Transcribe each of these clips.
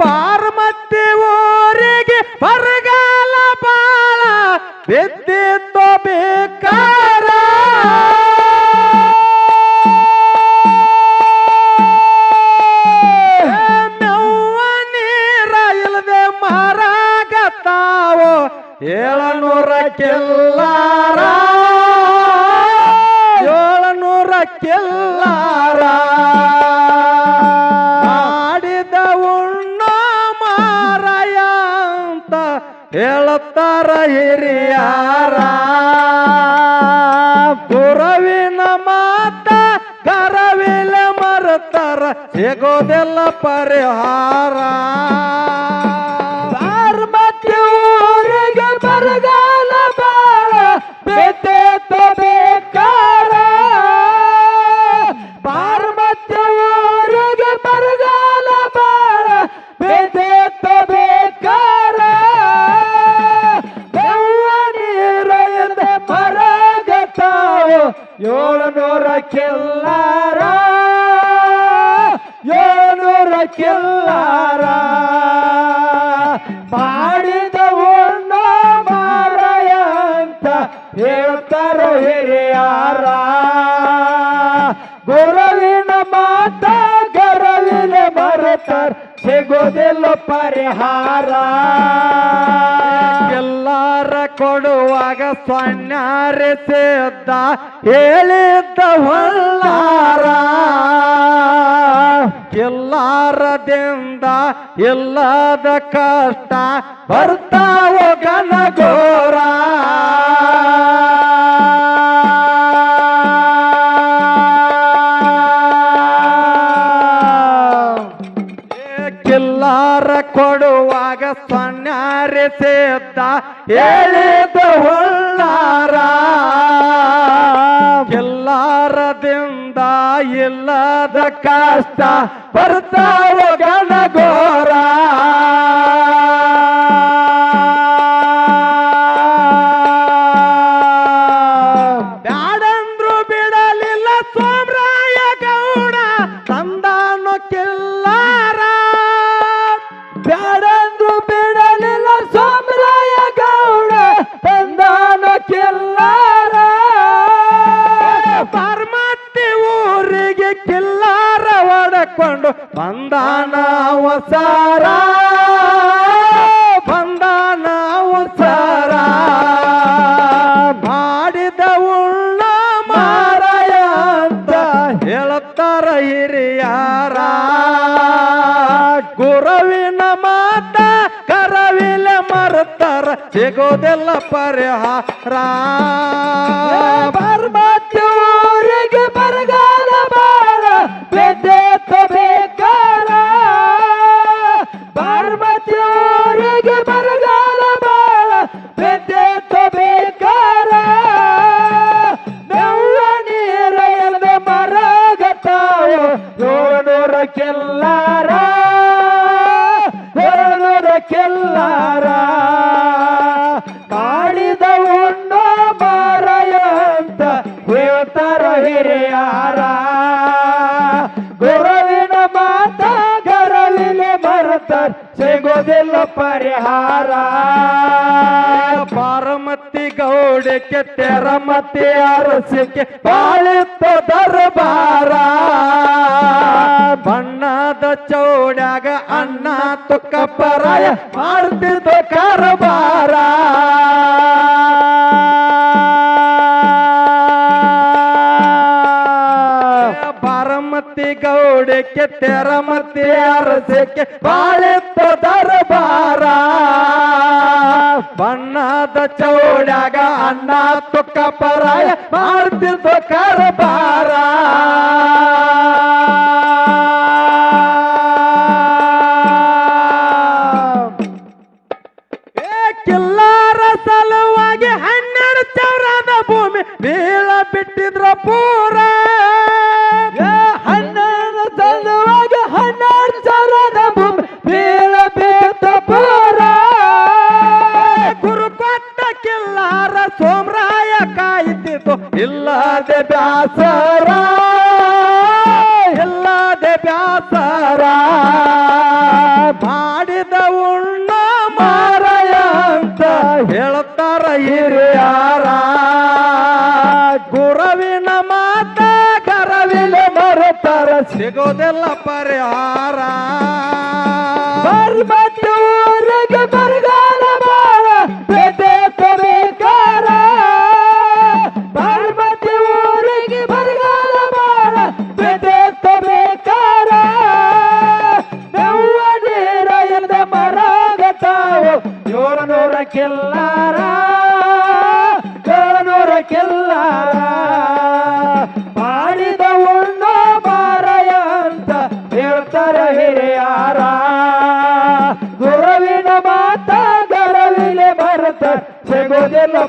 ಪಾರ್ಮತಿ ಊರಿಗೆ ಬರಗಾಲ ಬಾಳ ಬಿದ್ದಿತ್ತು ಹೇಳುತ್ತಾರ ಹಿರಿಯಾರ. ಪುರವಿನ ಮಾತ ಕರವಿಲ ಮರುತ್ತಾರ ಸಿಗೋದೆಲ್ಲ ಪರಿಹಾರ. ಊರಿಗೆ ಏಳುನೂರ ಕೆಲ್ಲಾರ ಏಳುನೂರ ಕೆಲ್ಲಾರ ಮಾಡಿದ ಉಣ್ಣ ಮಾರಯ ಅಂತ ಹೇಳ್ತಾರ ಹಿರಿಯಾರ. ಗುರುವಿನ ಮಾತ ಗರವಿನ ಮರತಾರ ಸಿಗೋದಿಲ್ಲ ಪರಿಹಾರ. ಸೇದ್ದ ಹೇಳಿದ್ದ ಹೊಲ್ಲಾರ. ಎಲ್ಲಾರದಿಂದ ಎಲ್ಲದ ಕಷ್ಟ ಬರ್ತಾವ ಗನಗೋರ ಕೊಡುವಾಗ ಸನ್ಯಾರಿಸಿದ್ದ ಸೇದ್ದ ಹೇಳಿದ ಇಲ್ಲದ ಕಷ್ಟ ಬರ್ತಾವ ಬಂದಾನ ವಸಾರ ಬಂದಾನ ವಸಾರ. ಮಾಡಿದ ಉಳ್ಳ ಮಾರಾಯ ಅಂತ ಹೇಳುತ್ತಾರ ಹಿರಿಯಾರ. ಗುರುವಿನ ಮಾತ ಕರವಿಲೆ ಮರುತ್ತಾರ ಸಿಗೋದೆಲ್ಲ ಪರಿಹಾರ. ಪಾರ್ವತಿ ಪರಿಹಾರ ಪಾರಮತಿ ಗೌಡಕ್ಕೆ ತೆರಮತಿ ಅರಸಿಕೆ ಬಾಳಿತ್ತು ದರ್ಬಾರ ಬಣ್ಣದ ಚೌಡ್ಯಾಗ ಅನ್ನ ತುಕ್ಕ ಪರಾಯ ಮಾಡ್ತಿದ್ದು ಕರಬಾರ ಬಾರಮತಿ ಗೌಡಕ್ಕೆ ತೆರಮತಿ ಅರಸಿಕೆ ಬಾಳಿತ್ತು ಬಣ್ಣದ ಅಣ್ಣ ತುಕ್ಕ ಪರಾಯ ಮಾಡ್ತಿದ್ದು ಕರಬಾರ ಹಿರಿಯಾರ ಗುರವಿನ ಮಾತ ಗರವಿಲೆ ಮರುತ್ತರ ಸಿಗೋದೆಲ್ಲ ಪರಿಹಾರ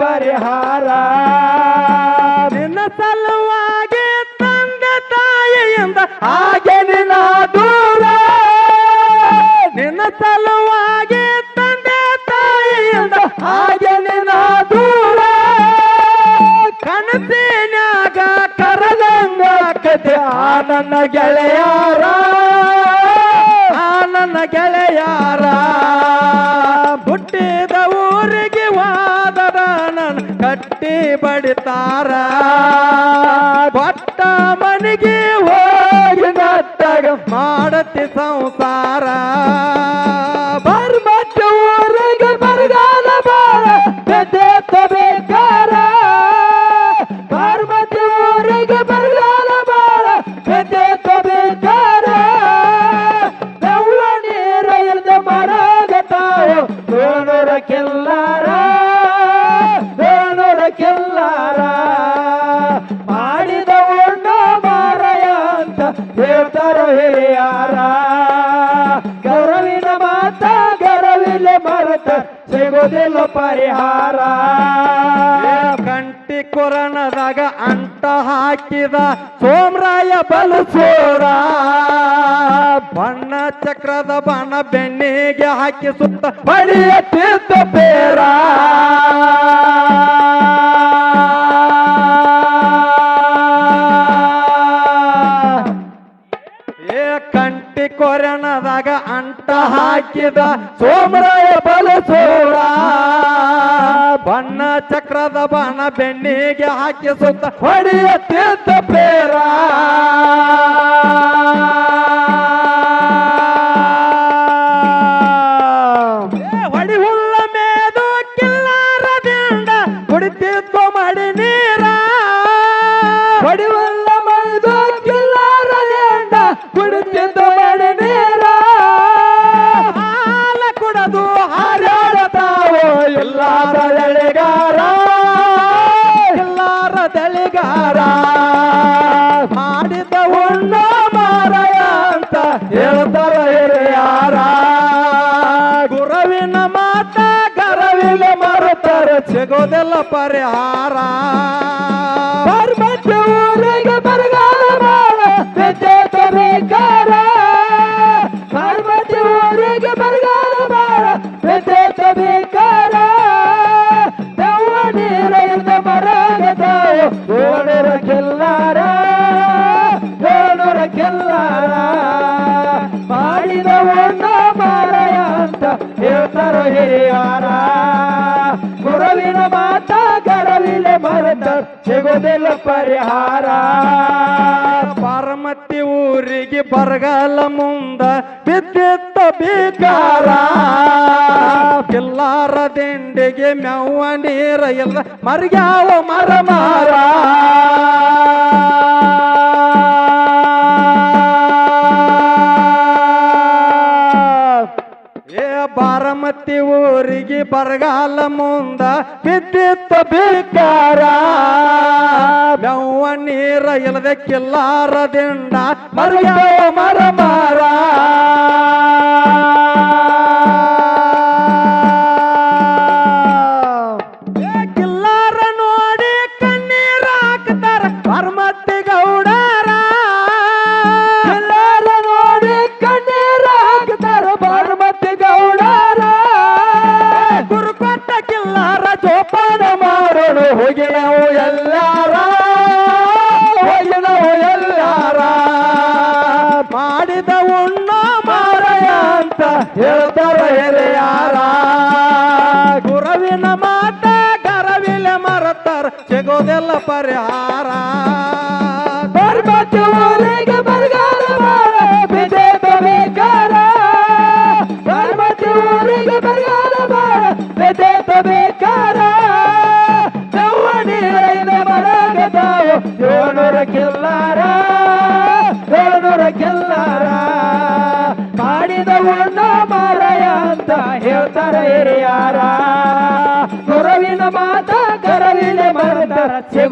ಪರಿಹಾರ. ನಿನ್ನ ಸಲುವಾಗಿ ತಂದೆ ತಾಯಿಯಿಂದ ಹಾಗೆ ನಿನ್ನ ದೂರ. ನಿನ್ನ ಸಲುವಾಗಿ ತಂದೆ ತಾಯಿಯಿಂದ ಹಾಗೆ ನಿನ್ನ ದೂರ. ಕನಸಿನಾಗ ಕರದಂಗ ಕತೆ ಆ ನನ್ನ ಗೆಳೆಯಾರ. ಆ ನನ್ನ ಗೆಳೆಯಾರ. ಹುಟ್ಟಿದ ಕಟ್ಟಿ ಬಡಿತಾರ. ಕೊಟ್ಟ ಮನೆಗೆ ಹೋಗಿ ಮಾಡತಿ ಸಂಸಾರ. ಪರಿಹಾರ. ಕಂಟಿ ಕೊರಣದಾಗ ಅಂಟ ಹಾಕಿದ ಸೋಮರಾಯ ಬಲಸೋರ. ಬಣ್ಣ ಚಕ್ರದ ಬಣ್ಣ ಬೆನ್ನಿಗೆ ಹಾಕಿ ಸುತ್ತ ಏ ಕಂಟಿ ಕೊರನದಾಗ ಅಂಟ ಹಾಕಿದ ಸೋಮರಾಯ ಬಣ್ಣ ಚಕ್ರದ ಬಣ ಬೆನ್ನಿಗೆ ಹಾಕಿ ಸುತ್ತ ಹೊಡೆಯುತ್ತಿದ್ದ ಪೇರ. ಊರಿಗೆ ಬರಗಾಲ ಸಿಗೋದಿಲ್ಲ ಪರಿಹಾರ? ಪಾರಮತಿ ಊರಿಗೆ ಬರಗಾಲ ಮುಂದ ಬಿದ್ದಿತ್ತ ಬೀಕಾರ ಕಿಲ್ಲಾರ ದಿಂಡಿಗೆ ಮೆವ್ವ ನೀರ ಎಲ್ಲ ಮರ್ಯಾವ ಮರ ಬಾರಮತಿ ಊರಿಗೆ ಬರಗಾಲ ಮುಂದ ಬಿದ್ದಿತ್ತ ಬೇಕಾರ. ಬೆವ್ವ ನೀರ ಇಲ್ಲದೆ ಕಿಲ್ಲಾರದಿಂದ ಮರ ಮಾರ ಪರಿಹಾರ ಬರ್ಬತ್ತು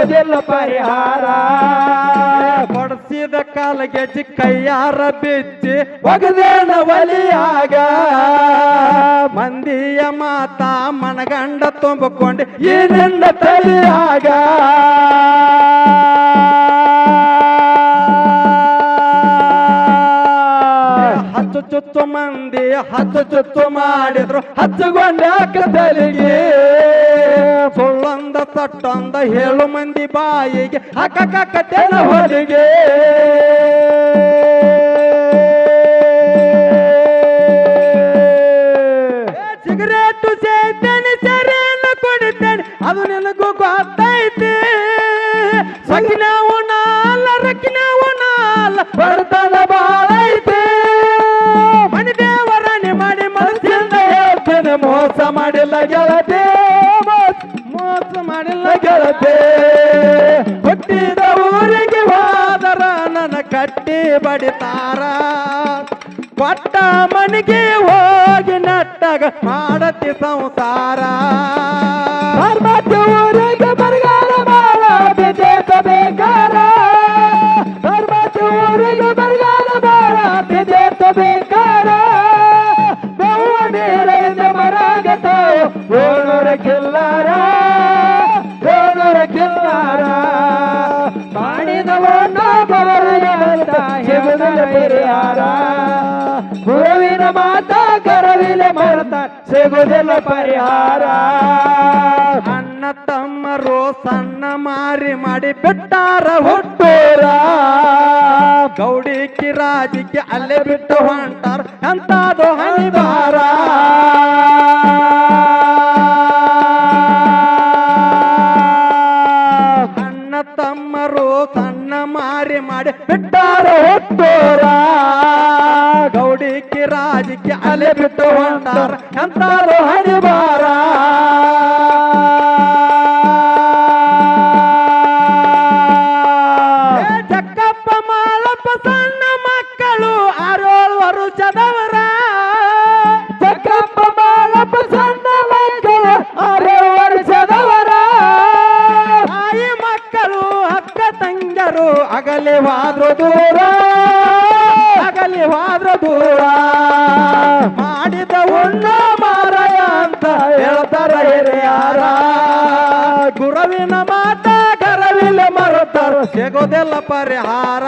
ಸಿಗೋದಿಲ್ಲ ಪರಿಹಾರ. ಕಾಲ ಕಾಲಗೆಜ್ಜಿ ಕೈಯಾರ ಬಿಚ್ಚಿ ಒಗದೇನ ಒಲಿಯಾಗ ಮಂದಿಯ ಮಾತಾ ಮನಗಂಡ ತುಂಬಿಕೊಂಡು ಏನೆಂದ ತಲಿಯಾಗ ಹತ್ತು ಚುತ್ತು ಮಂದಿ ಹತ್ತು ಚುತ್ತು ಮಾಡಿದ್ರು. ಹಚ್ಚುಕೊಂಡ್ಯಾಕ ತಲಿಗೆ. ಸುಳ್ಳೊಂದ ತಟ್ಟೊಂದ ಹೇಳು ಮಂದಿ ಬಾಯಿಗೆ ಹಕ್ಕಕತ್ತೇನ ಹೊಲಿಗೆ. ಮನೆಗೆ ಹೋಗಿ ನಟ್ಟಾಗ ಮಾಡತಿ ಸಂಸಾರ. ಸಿಗುದಿಲ್ಲ ಪರಿಹಾರ. ಅಣ್ಣ ತಮ್ಮರು ಸಣ್ಣ ಮಾರಿ ಮಾಡಿ ಬಿಟ್ಟಾರ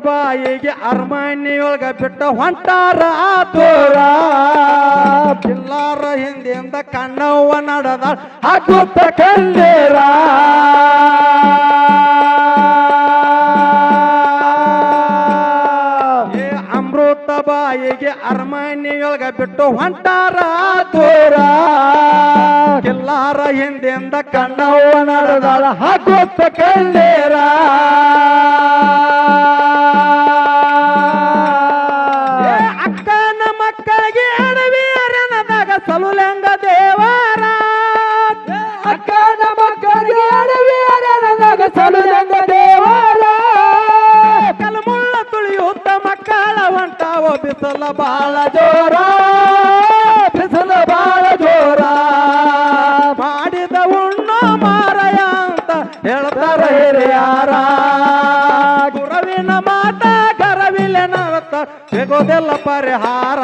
ಬಾಯಿಗೆ ಅರಮನೆಯೊಳಗ ಬಿಟ್ಟ ಹೊಂಟಾರ ತೋರ ಎಲ್ಲಾರ ಹಿಂದೆಯಿಂದ ಕಣ್ಣವ್ವ ನಡೆದ ಹಾಕುತ್ತ ಕಲ್ಲೇರ ಅಮೃತ ಬಾಯಿಗೆ ಅರಮನೆಯೊಳಗ ಬಿಟ್ಟು ಹೊಂಟಾರ ತೋರ ಕಿಲ್ಲಾರ ಹಿಂದೆಯಿಂದ ಕಣ್ಣ ಕಣ್ಣವ್ವ ನಡೆದಾಳ ಹಾಕುತ್ತ ಕಲ್ಲೇರ ಸಲುಲೆಂಗ ದೇವರ ಅಕ್ಕನ ಮಕ್ಕಳಿಗೆ ಅಡವಿ ಅರನದಾಗ ಸಲುದಂಗ ದೇವರ. ಕಲ್ಮುಳ್ಳ ತುಳಿಯುತ್ತ ಮಕ್ಕಳ ಹೊಂಟಾವ ಬಿಸಲ ಬಾಳ ಜೋರ. ಬಿಸಲ ಬಾಳ ಜೋರ. ಮಾಡಿದ ಉಣ್ಣ ಮಾರಯ ಅಂತ ಹೇಳ್ತಾರ ತರ ಹಿರಿಯಾರ. ಗುರವಿನ ಮಾತ ಕರವಿಲೆ ನರತ ಸಿಗೋದೆಲ್ಲ ಪರಿಹಾರ.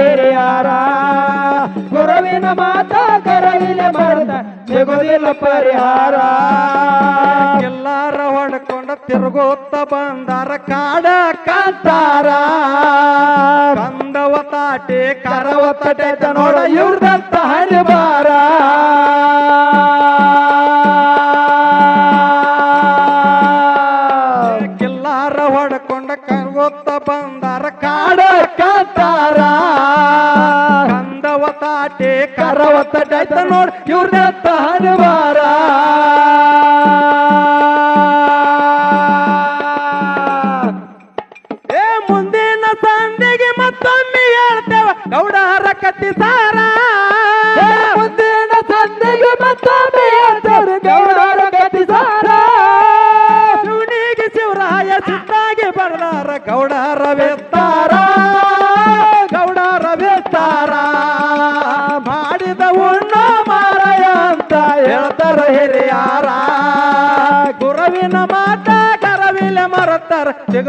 ಹಿರಿಯಾರ. ಗುರುವಿನ ಮಾತ ಕರವಿಲೆ ಮರದ ಸಿಗುದಿಲ್ಲ ಪರಿಹಾರ. ಎಲ್ಲಾರ ಹೊಡ್ಕೊಂಡ ತಿರುಗೋತ್ತ ಬಂದಾರ ಕಾಡ ಕಾಂತಾರ. ಕಂದವ ತಾಟೆ, ಕರವ ತಟೈತ ನೋಡ ಇವ್ರದಂತ ಹರಿಬಾರ ಕರವ ತಟೈತ ನೋಡ ಇವ್ರದಂತ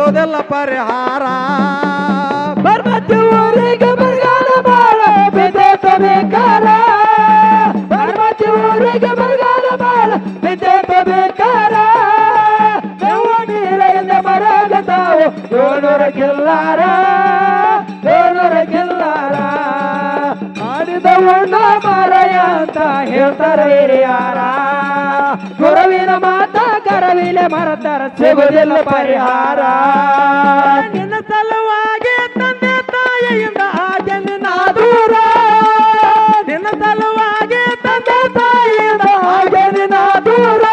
ಮರತಾರ ಸಿಗೋದೆಲ್ಲ ಪರಿಹಾರ ಬರ್ಮತಿ ಊರಿಗೆ ಬರಗಾಲ ಬಾಳ ಬಿದ್ದೇತ ಬೇಕಾರ ಬರ್ಮತಿ ಊರಿಗೆ ಬರಗಾಲ ಬಾಳ ಬಿದ್ದೇತ ಬೇಕಾರ ನಾವು ನೀರಿಂದ ಮರಗ ತಾವು ಏಳ್ನೂರ ಗೆಲ್ಲಾರ ಏಳ್ನೂರ ಗೆಲ್ಲಾರ ಮಾಡಿದ ಮಾರಯ ಅಂತ ಹೇಳ್ತಾರೆ ಹಿರಿಯಾರ ಗುರುವಿನ ಮಾತ ಕರವಿನ ಮರತರ ಸಿಗುದಿಲ್ಲ ಪರಿಹಾರ. ನಿನ್ನ ಸಲುವಾಗಿ ತಂದೆ ತಾಯಿಯಿಂದ ಹಾಗೆ ನಿನ್ನ ಸಲುವಾಗಿ ತಂದೆ ತಾಯಿಯಿಂದ ದೂರ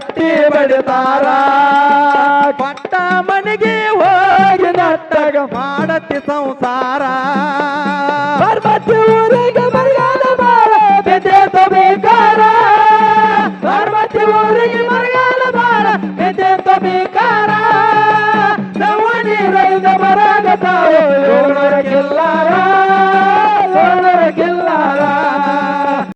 ನನ್ನ ಕಟ್ಟಿ